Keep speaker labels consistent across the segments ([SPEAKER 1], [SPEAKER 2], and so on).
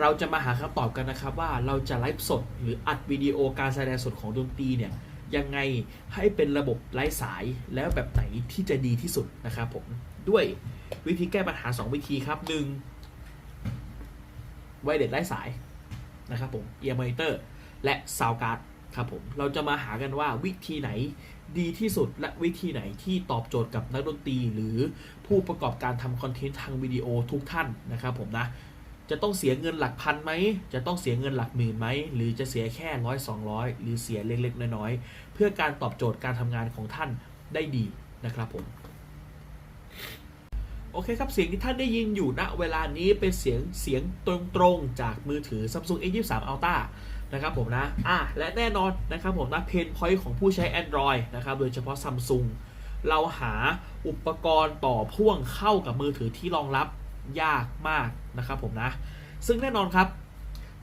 [SPEAKER 1] เราจะมาหาคำตอบกันนะครับว่าเราจะไลฟ์สดหรืออัดวิดีโอการแสดงสดของดนตรีเนี่ยยังไงให้เป็นระบบไร้สายแล้วแบบไหนที่จะดีที่สุดนะครับผมด้วยวิธีแก้ปัญหา 2 วิธีครับ 1. ไวเลสไร้สายนะครับผม ear monitor และ sound card ครับผมเราจะมาหากันว่าวิธีไหนดีที่สุดและวิธีไหนที่ตอบโจทย์กับนักดนตรี หรือผู้ประกอบการทำคอนเทนต์ทางวิดีโอทุกท่านนะครับผมนะ จะต้องเสียเงินหลักพันไหม จะต้องเสียเงินหลักหมื่นไหม หรือจะเสียแค่ร้อยสองร้อยหรือเสียเล็กๆ น้อยๆ เพื่อการตอบโจทย์การทำงานของท่านได้ดีนะครับผม โอเคครับ เสียงที่ท่านได้ยินอยู่ณเวลานี้เป็นเสียงเสียงตรงๆ จากมือถือ Samsung A23 Ultra นะครับผมนะ อะ และแน่นอนนะครับผมนะเพนพอยต์ของผู้ใช้ Android นะครับ โดยเฉพาะ Samsung เราหาอุปกรณ์ต่อพ่วงเข้ากับมือถือที่รองรับ ยากมากนะครับผมนะ ซึ่งแน่นอนครับ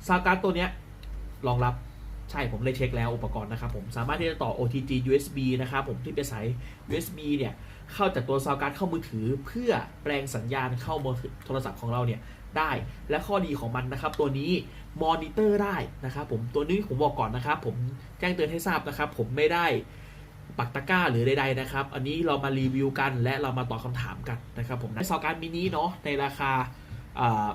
[SPEAKER 1] ซาวการ์ดตัวเนี้ยรองรับใช่ผมเลยเช็คแล้วอุปกรณ์นะครับผมสามารถที่จะต่อ OTG USB นะครับผมที่เป็นสาย USB เนี่ยเข้าจากตัวซาวการ์ดเข้ามือถือ เพื่อแปลงสัญญาณเข้ามือถือโทรศัพท์ของเราเนี่ยได้ และข้อดีของมันนะครับ ตัวนี้มอนิเตอร์ได้นะครับผมตัวนี้ผมบอกก่อนนะครับ ผมแจ้งเตือนให้ทราบนะครับ ผมไม่ได้ ปักตะกร้าหรือใดๆนะครับ อันนี้เรามารีวิวกันและเรามาตอบคำถามกันนะครับผมในซาวการ์ดมินิเนาะในราคาอ่า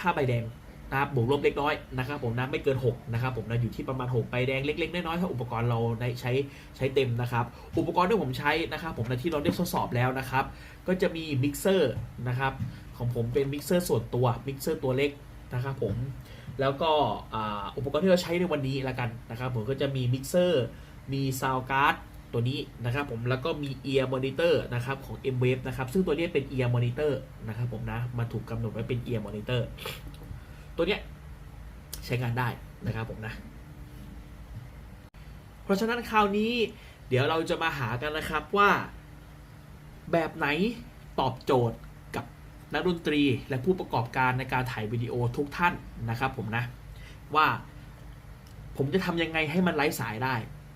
[SPEAKER 1] ห้าใบแดงนะครับบวกลบเล็กน้อยนะครับผมนะไม่เกิน 6 นะครับผมนะอยู่ที่ประมาณ 6 ใบแดงเล็กๆ น้อยๆถ้าอุปกรณ์เราได้ใช้ใช้เต็มนะครับ อุปกรณ์ที่ผมใช้นะครับผมนะที่เราได้ทดสอบแล้วนะครับ ก็จะมีมิกเซอร์นะครับของผมเป็นมิกเซอร์ส่วนตัวมิกเซอร์ตัวเล็กนะครับผมแล้วก็อุปกรณ์ที่เราใช้ในวันนี้ละกันนะครับผมก็จะมีมิกเซอร์มีซาวการ์ด ตัวนี้นะครับผมแล้วก็มี ear monitor นะครับของ M Wave นะครับซึ่งตัวนี้เป็น ear monitor นะครับผมนะมาถูกกำหนดไว้เป็น ear monitor ตัวเนี้ยใช้งานได้นะครับผมนะ เพราะฉะนั้นคราวนี้เดี๋ยวเราจะมาหากันนะครับว่าแบบไหนตอบโจทย์กับนักดนตรีและผู้ประกอบการในการถ่ายวิดีโอทุกท่านนะครับผมนะว่าผมจะทำยังไงให้มันไร้สายได้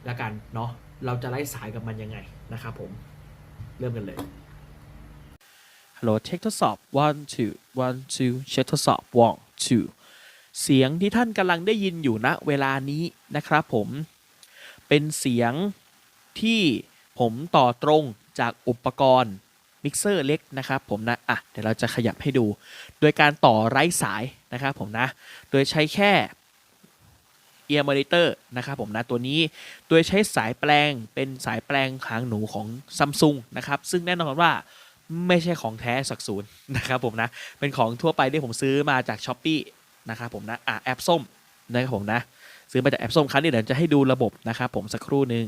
[SPEAKER 1] ละกันเนาะ เราจะไร้สายกับมันยังไงนะครับผม เริ่มกันเลย
[SPEAKER 2] ฮัลโหลเช็คทดสอบ one two one two เช็คทดสอบ one two เสียงที่ท่านกำลังได้ยินอยู่ณเวลานี้นะครับผม เป็นเสียงที่ผมต่อตรงจากอุปกรณ์มิกเซอร์เล็กนะครับผมนะ อะ เดี๋ยวเราจะขยับให้ดู โดยการต่อไร้สายนะครับผมนะ โดยใช้แค่ ear monitor นะครับผมนะตัวนี้โดยใช้สายแปลงเป็นสายแปลงหางหนูของ Samsung นะครับซึ่งแน่นอนว่าไม่ใช่ของแท้สักศูนย์นะครับผมนะเป็นของทั่วไปที่ผมซื้อมาจาก s h อ p e e นะครับผมนะอะแอปส้มนะครับผมนะซื้อมาจากแอปส้มครั้งนี้เดี๋ยวจะให้ดูระบบนะครับผมสักครู่หนึ่ง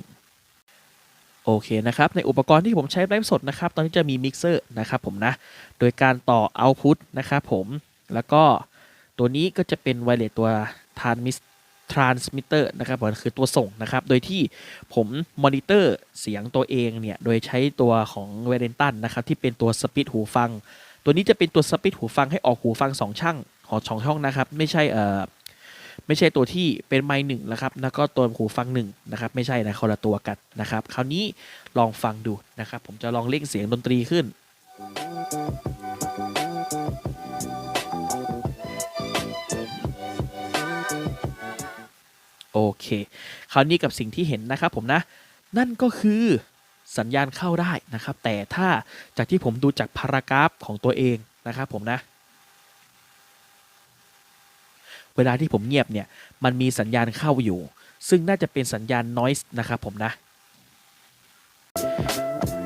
[SPEAKER 2] โอเคนะครับในอุปกรณ์ที่ผมใช้ไลฟ์สดนะครับตอนนี้จะมีมิกเซอร์นะครับผมนะโดยการต่อ Output นะครับผมแล้วก็ตัวนี้ก็จะเป็นไวเลสตัว Transmit transmitter นะครับผมคือตัวส่งนะครับ โดยที่ผมมอนิเตอร์เสียงตัวเองเนี่ย โดยใช้ตัวของเวเรนตันนะครับ ที่เป็นตัวสปีดหูฟัง ตัวนี้จะเป็นตัวสปีดหูฟังให้ออกหูฟัง 2 ช่างของสองช่องนะครับ ไม่ใช่เอ่อไม่ใช่ตัวที่เป็นไมค์หนึ่งนะครับ แล้วก็ตัวหูฟังหนึ่งนะครับ ไม่ใช่นะคนละตัวกันนะครับ คราวนี้ลองฟังดูนะครับ ผมจะลองเล่งเสียงดนตรีขึ้น โอเคคราวนี้กับสิ่งที่เห็นนะครับผมนะ นั่นก็คือสัญญาณเข้าได้นะครับ แต่ถ้าจากที่ผมดูจากพารากราฟของตัวเองนะครับผมนะ เวลาที่ผมเงียบเนี่ยมันมีสัญญาณเข้าอยู่ ซึ่งน่าจะเป็นสัญญาณ noise นะครับผมนะ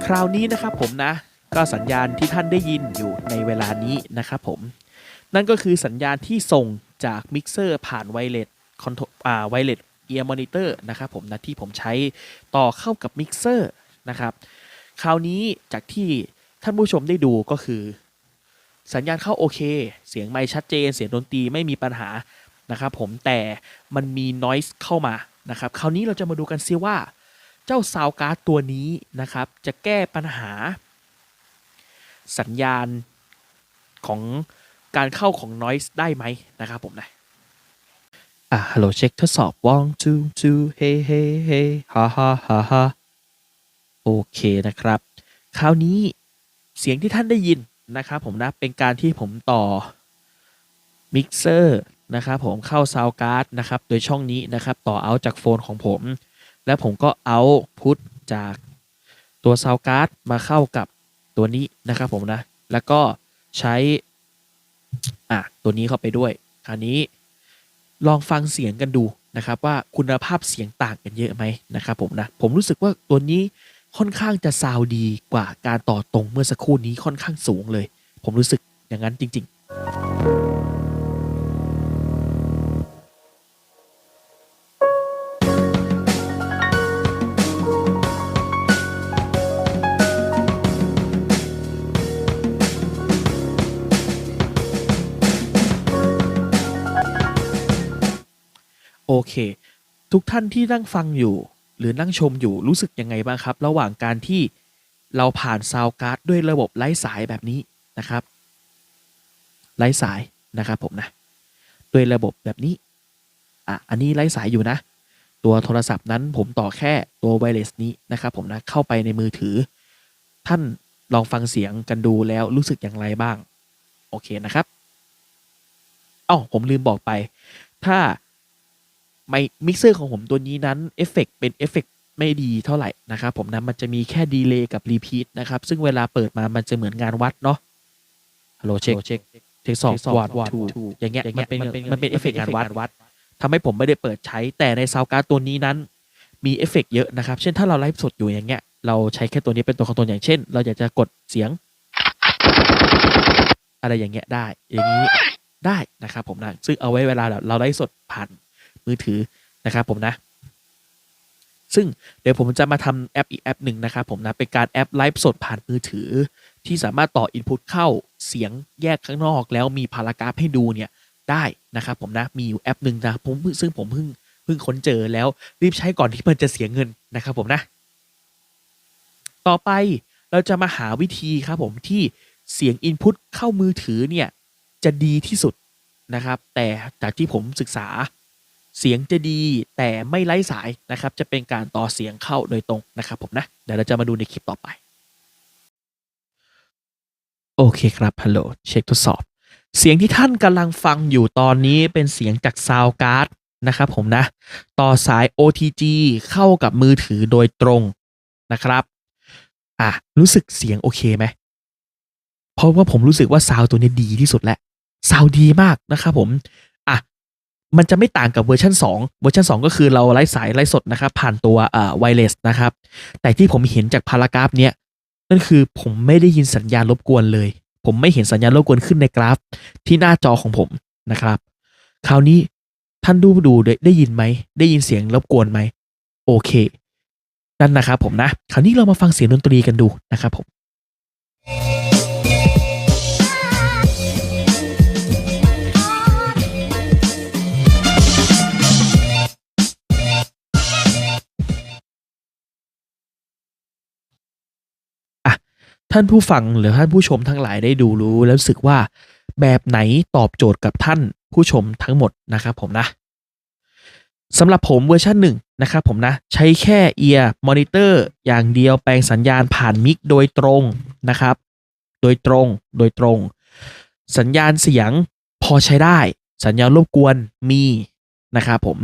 [SPEAKER 2] คราวนี้นะครับผมนะ ก็สัญญาณที่ท่านได้ยินอยู่ในเวลานี้นะครับผม นั่นก็คือสัญญาณที่ส่งจากมิกเซอร์ผ่านไวเลสคอนโทรอ่าไวเลส เอียร์มอนิเตอร์นะครับผมนะที่ผมใช้ต่อเข้ากับมิกเซอร์นะครับคราวนี้จากที่ท่านผู้ชมได้ดูก็คือ สัญญาณเข้าโอเค เสียงไม่ชัดเจน เสียงดนตรีไม่มีปัญหานะครับผมแต่มันมี noise เข้ามานะครับคราวนี้เราจะมาดูกันซิว่า เจ้าซาวการ์ดตัวนี้นะครับ จะแก้ปัญหา สัญญาณของการเข้าของ noise ได้ไหมนะครับผมนะ อะฮัลโหลเช็คทดสอบ one two two เฮ้เฮ้เฮ้ฮ่าฮ่าฮ่าฮ่าโอเคนะครับ คราวนี้เสียงที่ท่านได้ยินนะครับผมนะเป็นการที่ผมต่อมิกเซอร์นะครับผมเข้าซาวการ์ดนะครับโดยช่องนี้นะครับต่อเอาจากโฟนของผม และผมก็เอาพุทจากตัวซาวการ์ดมาเข้ากับตัวนี้นะครับผมนะ แล้วก็ใช้อะตัวนี้เข้าไปด้วยคราวนี้ ลองฟังเสียงกันดูนะครับว่าคุณภาพเสียงต่างกันเยอะไหมนะครับผมนะผมรู้สึกว่าตัวนี้ค่อนข้างจะซาวดีกว่าการต่อตรงเมื่อสักครู่นี้ค่อนข้างสูงเลย ผมรู้สึกอย่างนั้นจริง ๆ ทุกท่านที่นั่งฟังอยู่ หรือนั่งชมอยู่รู้สึกยังไงบ้างครับ ระหว่างการที่เราผ่านซาวการ์ดด้วยระบบไร้สายแบบนี้นะครับ ไร้สายนะครับผมนะด้วยระบบแบบนี้อะอันนี้ไร้สายอยู่นะ ตัวโทรศัพท์นั้นผมต่อแค่ตัวไวเลสนี้นะครับผมนะเข้าไปในมือถือ ท่านลองฟังเสียงกันดูแล้วรู้สึกอย่างไรบ้าง โอเคนะครับอ๋อผมลืมบอกไป ถ้า ไมมิกเซอร์ของผมตัวนี้นั้นเอฟเฟกเป็นเอฟเฟกไม่ดีเท่าไหร่นะครับผมนะมันจะมีแค่ดีเลย์กับรีพีทนะครับ ซึ่งเวลาเปิดมามันจะเหมือนงานวัดเนาะฮัลโหลเช็คเช็คเทคสอบวอดทูอย่างเงี้ยมันเป็นมันเป็นเอฟเฟกงานวัดทำให้ผมไม่ได้เปิดใช้แต่ในซาวการ์ดตัวนี้นั้น มีเอฟเฟกเยอะนะครับ เช่นถ้าเราไลฟ์สดอยู่อย่างเงี้ยเราใช้แค่ตัวนี้เป็นตัวคอนโทรลอย่างเช่น เราอยากจะกดเสียง อะไรอย่างเงี้ยได้ อย่างนี้ได้นะครับผมนะซึ่งเอาไว้เวลาเราไลฟ์สดผ่าน มือถือนะครับผมนะซึ่งเดี๋ยวผมจะมาทำแอปอีกแอปหนึ่งนะครับผมนะเป็นการแอปไลฟ์สดผ่านมือถือ ที่สามารถต่ออินพุตเข้าเสียงแยกข้างนอก แล้วมีพารากราฟให้ดูเนี่ยได้นะครับผมนะมีอยู่แอปหนึ่งนะผมซึ่งผมเพิ่งเพิ่งค้นเจอแล้วรีบใช้ก่อนที่มันจะเสียเงินนะครับผมนะ ต่อไปเราจะมาหาวิธีครับผมที่เสียงอินพุตเข้ามือถือเนี่ยจะดีที่สุดนะครับ แต่จากที่ผมศึกษา เสียงจะดีแต่ไม่ไร้สายนะครับ จะเป็นการต่อเสียงเข้าโดยตรงนะครับผมนะ เดี๋ยวเราจะมาดูในคลิปต่อไป โอเคครับฮัลโหลเช็คทดสอบ เสียงที่ท่านกำลังฟังอยู่ตอนนี้เป็นเสียงจากซาวการ์ดนะครับผมนะ ต่อสาย OTG เข้ากับมือถือโดยตรงนะครับอะรู้สึกเสียงโอเคไหมเพราะว่าผมรู้สึกว่าซาวตัวนี้ดีที่สุดแหล้วซาวดีมากนะครับผม มันจะไม่ต่างกับเวอร์ชัน2 เวอร์ชัน2 ก็คือเราไร้สายไร้สดนะครับผ่านตัวเอ่อไวเลสนะครับ แต่ที่ผมเห็นจากพารากราฟเนี้ยนั่นคือผมไม่ได้ยินสัญญาณรบกวนเลย ผมไม่เห็นสัญญาณรบกวนขึ้นในกราฟ ที่หน้าจอของผมนะครับ คราวนี้ท่านดูดูได้ได้ยินไหม ได้ยินเสียงรบกวนไหม โอเค นั่นนะครับผมนะ คราวนี้เรามาฟังเสียงดนตรีกันดูนะครับผม ท่านผู้ฟังหรือท่านผู้ชมทั้งหลายได้ดูรู้ แล้วรู้สึกว่า แบบไหนตอบโจทย์กับท่านผู้ชมทั้งหมดนะครับผมนะสำหรับผมเวอร์ชันหนึ่งนะครับผมนะ ใช้แค่เอียร์มอนิเตอร์อย่างเดียวแปลงสัญญาณผ่านมิกโดยตรงนะครับ โดยตรงโดยตรง สัญญาณเสียงพอใช้ได้ สัญญาณรบกวนมีนะครับผม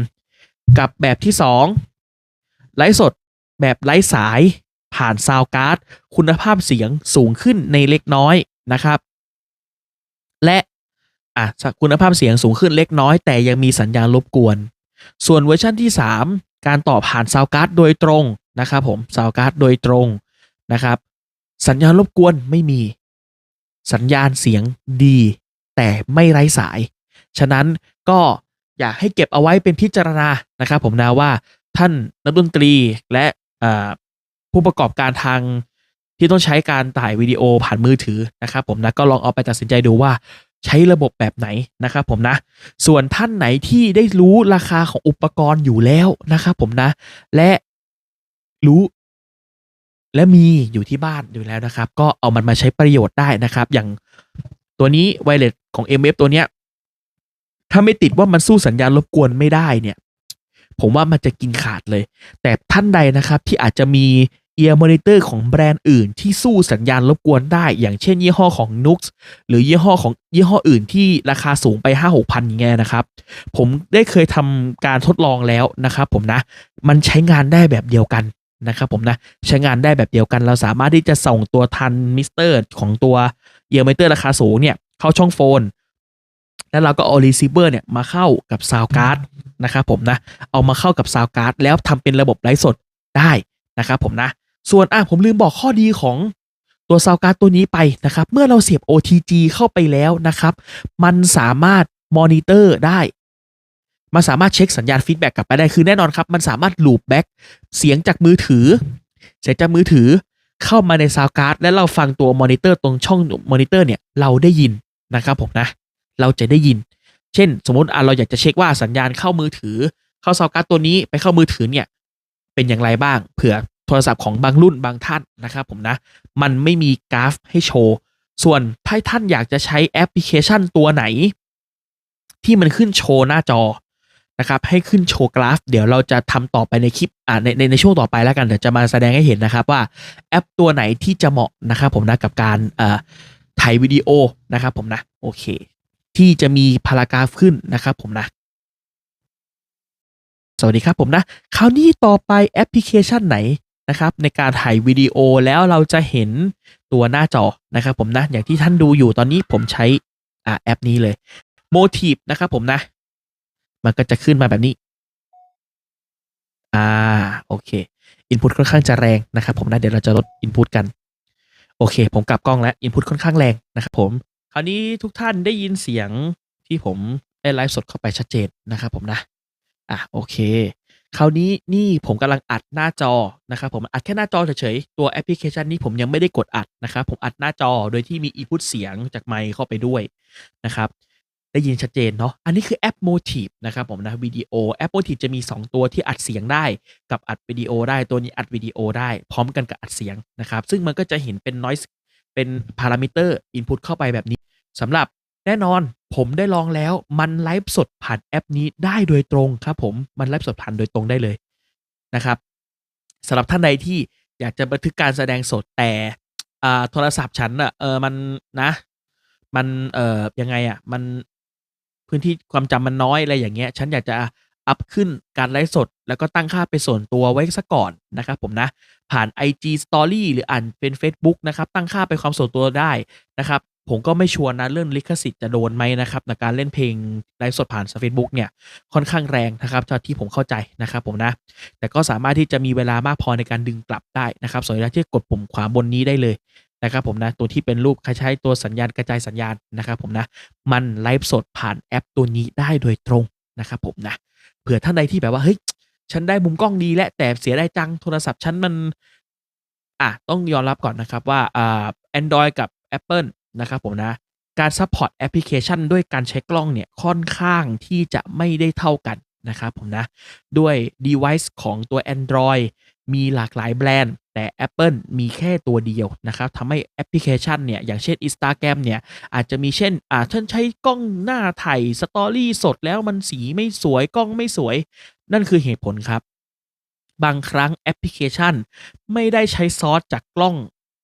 [SPEAKER 2] กับแบบที่ 2 ไลฟ์สดแบบไร้สาย ผ่านซาวการ์ดคุณภาพเสียงสูงขึ้นในเล็กน้อยนะครับ และอะคุณภาพเสียงสูงขึ้นเล็กน้อย แต่ยังมีสัญญาณรบกวน ส่วนเวอร์ชันที่ 3 การต่อผ่านซาวการ์ดโดยตรงนะครับผมซาวการ์ดโดยตรงนะครับ สัญญาณรบกวนไม่มี สัญญาณเสียงดี แต่ไม่ไร้สาย ฉะนั้นก็อยากให้เก็บเอาไว้เป็นพิจารณานะครับ ผมนะว่าท่านนักดนตรีและ ผู้ประกอบการทางที่ต้องใช้การถ่ายวิดีโอผ่านมือถือนะครับผมนะก็ลองเอาไปตัดสินใจดูว่าใช้ระบบแบบไหนนะครับผมนะ ส่วนท่านไหนที่ได้รู้ราคาของอุปกรณ์อยู่แล้วนะครับผมนะ และรู้ และมีอยู่ที่บ้านอยู่แล้วนะครับ ก็เอามันมาใช้ประโยชน์ได้นะครับ อย่างตัวนี้ไวเลสของ MF ตัวเนี้ย ถ้าไม่ติดว่ามันสู้สัญญาณรบกวนไม่ได้เนี่ย ผมว่ามันจะกินขาดเลย แต่ท่านใดนะครับที่อาจจะมี เอียร์มอนิเตอร์ของแบรนด์อื่นที่สู้สัญญาณรบกวนได้ อย่างเช่นยี่ห้อของ Nux หรือยี่ห้อของยี่ห้ออื่นที่ราคาสูงไป 5 6พันอย่างเงี้ยนะครับ ผมได้เคยทำการทดลองแล้วนะครับผมนะ มันใช้งานได้แบบเดียวกันนะครับผมนะใช้งานได้แบบเดียวกัน เราสามารถที่จะส่งตัวทันมิสเตอร์ของตัวเอียร์มอนิเตอร์ราคาสูงเนี่ยเข้าช่องโฟน แล้วเราก็เอา receiver เนี่ยมาเข้ากับ sound card นะครับผมนะเอามาเข้ากับ sound card แล้วทำเป็นระบบไลฟ์สดได้นะครับผมนะ ส่วนอะผมลืมบอกข้อดีของตัว sound card ตัวนี้ไปนะครับ เมื่อเราเสียบ OTG เข้าไปแล้วนะครับ มันสามารถมอนิเตอร์ได้ มันสามารถเช็คสัญญาณฟีดแบ็กกลับไปได้คือแน่นอนครับ มันสามารถลูปแบ็กเสียงจากมือถือ เสียงจากมือถือเข้ามาในซาวการ์ดและเราฟังตัวมอนิเตอร์ตรงช่องมอนิเตอร์เนี่ยเราได้ยินนะครับผมนะ เราจะได้ยิน เช่น สมมติอะเราอยากจะเช็คว่าสัญญาณเข้ามือถือ เข้าซาวการ์ดตัวนี้ไปเข้ามือถือเนี่ยเป็นอย่างไรบ้างเผื่อ โทรศัพท์ของบางรุ่นบางท่านนะครับผมนะ มันไม่มีกราฟให้โชว์ ส่วนถ้าท่านอยากจะใช้แอปพลิเคชันตัวไหน ที่มันขึ้นโชว์หน้าจอนะครับให้ขึ้นโชว์กราฟ เดี๋ยวเราจะทำต่อไปในคลิปอ่าในในในช่วงต่อไปแล้วกันเดี๋ยวจะมาแสดงให้เห็นนะครับว่าแอปตัวไหนที่จะเหมาะนะครับผมนะกับการเอ่อถ่ายวิดีโอนะครับผมนะโอเค ที่จะมีพารากราฟขึ้นนะครับผมนะ สวัสดีครับผมนะ คราวนี้ต่อไปแอปพลิเคชันไหน นะครับในการถ่ายวิดีโอแล้วเราจะเห็นตัวหน้าจอนะครับผมนะอย่างที่ท่านดูอยู่ตอนนี้ผมใช้อ่าแอปนี้เลย Motive นะครับผมนะ มันก็จะขึ้นมาแบบนี้ อ่าโอเค Input ค่อนข้างจะแรงนะครับผมนะเดี๋ยวเราจะลด Input กัน โอเค ผมกลับกล้องแล้ว Input ค่อนข้างแรงนะครับผม คราวนี้ทุกท่านได้ยินเสียงที่ผมได้ไลฟ์สดเข้าไปชัดเจนนะครับผมนะ อะโอเค คราวนี้นี่ผมกำลังอัดหน้าจอนะครับผมอัดแค่หน้าจอเฉยๆตัวแอปพลิเคชันนี้ผมยังไม่ได้กดอัดนะครับผมอัดหน้าจอโดยที่มี input เสียงจากไมค์เข้าไปด้วยนะครับได้ยินชัดเจนเนาะอันนี้คือแอป Motive นะครับผมนะวิดีโอแอป Motive จะมี 2 ตัวที่อัดเสียงได้กับอัดวิดีโอได้ตัวนี้อัดวิดีโอได้พร้อมกันกับอัดเสียงนะครับซึ่งมันก็จะเห็นเป็น noise เป็นพารามิเตอร์ input เข้าไปแบบนี้สำหรับ แน่นอนผมได้ลองแล้วมันไลฟ์สดผ่านแอปนี้ได้โดยตรงครับผมมันไลฟ์สดผ่านโดยตรงได้เลยนะครับสำหรับท่านใดที่อยากจะบันทึกการแสดงสดแต่อ่าโทรศัพท์ฉันอะเออมันนะ มันเอ่อยังไงอะมันพื้นที่ความจำมันน้อยอะไรอย่างเงี้ย ฉันอยากจะอัพขึ้นการไลฟ์สด แล้วก็ตั้งค่าเป็นส่วนตัวไว้ซะก่อนนะครับผมนะ ผ่าน IG Story หรืออ่านเป็น Facebook นะครับ ตั้งค่าเป็นความส่วนตัวได้นะครับ ผมก็ไม่ชัวร์นะเรื่องลิขสิทธิ์จะโดนไหมนะครับในการเล่นเพลงไลฟ์สดผ่าน Facebook เนี่ยค่อนข้างแรงนะครับเท่าที่ผมเข้าใจนะครับผมนะ แต่ก็สามารถที่จะมีเวลามากพอในการดึงกลับได้นะครับสามารถที่กดปุ่มขวาบนนี้ได้เลยนะครับผมนะตัวที่เป็นรูปคล้ตัวสัญญาณกระจายสัญญาณนะครับผมนะมันไลฟ์สดผ่านแอปตัวนี้ได้โดยตรงนะครับผมนะเผื่อท่านใดที่แบบว่าเฮ้ยฉันได้มุมกล้องดีและแต่เสียได้จังโทรศัพท์ฉันมันอะต้องยอมรับก่อนนะครับว่าอ่า Android กับ Apple นะครับผมนะ การซัพพอร์ตแอปพลิเคชันด้วยการใช้กล้องเนี่ยค่อนข้างที่จะไม่ได้เท่ากันนะครับผมนะ ด้วย device ของตัว Android มีหลากหลายแบรนด์ แต่ Apple มีแค่ตัวเดียวนะครับทำให้แอปพลิเคชันเนี่ย อย่างเช่น Instagram เนี่ย อาจจะมีเช่น อ่าท่านใช้กล้องหน้าถ่ายสตอรี่สดแล้วมันสีไม่สวยกล้องไม่สวย นั่นคือเหตุผลครับ บางครั้งแอปพลิเคชัน ไม่ได้ใช้ซอสจากกล้อง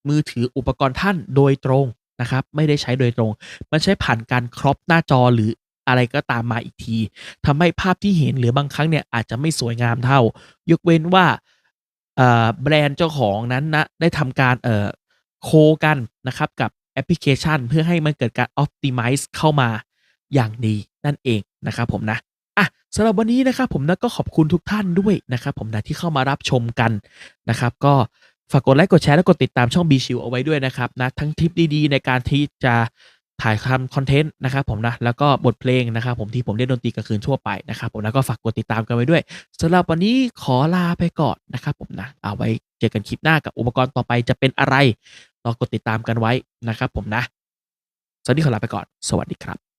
[SPEAKER 2] มือถืออุปกรณ์ท่านโดยตรง นะครับ ไม่ได้ใช้โดยตรง มันใช้ผ่านการครอปหน้าจอหรืออะไรก็ตามมาอีกทีทำให้ภาพที่เห็นหรือบางครั้งเนี่ยอาจจะไม่สวยงามเท่า ยกเว้นว่าแบรนด์เจ้าของนั้นนะได้ทำการเอ่อโคกันนะครับกับแอปพลิเคชัน เพื่อให้มันเกิดการ optimize เข้ามาอย่างดีนั่นเองนะครับผมนะอะสำหรับวันนี้นะครับผมนะก็ขอบคุณทุกท่านด้วยนะครับผมนะที่เข้ามารับชมกันนะครับ ก็ ฝากกดไลค์กดแชร์และกดติดตามช่อง B ชิวเอาไว้ด้วยนะครับนะทั้งทิปดีๆ ในการที่จะถ่ายทำคอนเทนต์นะครับผมนะแล้วก็บทเพลงนะครับผมที่ผมเล่นดนตรีกลางคืนทั่วไปนะครับผมนะก็ฝากกดติดตามกันไว้ด้วยสำหรับวันนี้ขอลาไปก่อนนะครับผมนะเอาไว้เจอกันคลิปหน้ากับอุปกรณ์ต่อไปจะเป็นอะไรรอกดติดตามกันไว้นะครับผมนะสวัสดีขอลาไปก่อน สวัสดีครับ